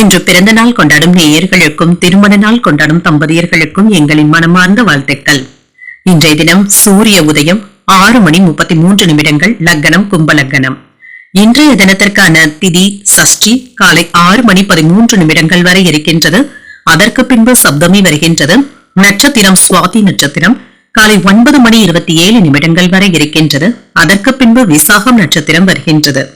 இன்று பிறந்த நாள் கொண்டாடும் நேயர்களுக்கும் திருமண நாள் கொண்டாடும் தம்பதியர்களுக்கும் எங்களின் மனமார்ந்த வாழ்த்துக்கள். இன்றைய தினம் சூரிய உதயம் ஆறு மணி முப்பத்தி மூன்று நிமிடங்கள் லக்னம் கும்பலக்கணம் இன்றைய தினத்திற்கான திதி சஷ்டி காலை ஆறு மணி பதிமூன்று நிமிடங்கள் வரை இருக்கின்றது. அதற்கு பின்பு சப்தமி வருகின்றது. நட்சத்திரம் சுவாதி நட்சத்திரம் காலை ஒன்பது மணி இருபத்தி ஏழு நிமிடங்கள் வரை இருக்கின்றது. அதற்கு பின்பு விசாகம் நட்சத்திரம் வருகின்றது.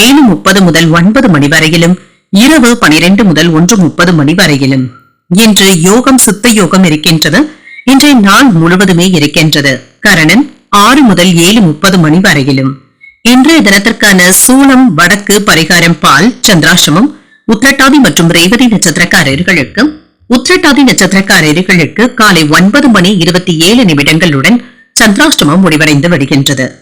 ஏழு முப்பது முதல் ஒன்பது மணி வரையிலும் இரவு பனிரெண்டு முதல் ஒன்று முப்பது மணி வரையிலும். இன்று யோகம் சித்த யோகம் இருக்கின்றது. இன்றைய நாள் முழுவதுமே இருக்கின்றது. கரணன் ஆறு முதல் ஏழு முப்பது மணி வரையிலும். இன்றைய தினத்திற்கான சூலம் வடக்கு பரிகாரம் பால் சந்திராசிரமம் உத்திரட்டாதி மற்றும் ரேவதி நட்சத்திரக்காரர்களுக்கு உத்திரட்டாதி நட்சத்திரக்காரர்களுக்கு காலை ஒன்பது மணி இருபத்தி ஏழு நிமிடங்களுடன் சந்திராஷ்டமம் முடிவடைந்து வருகின்றது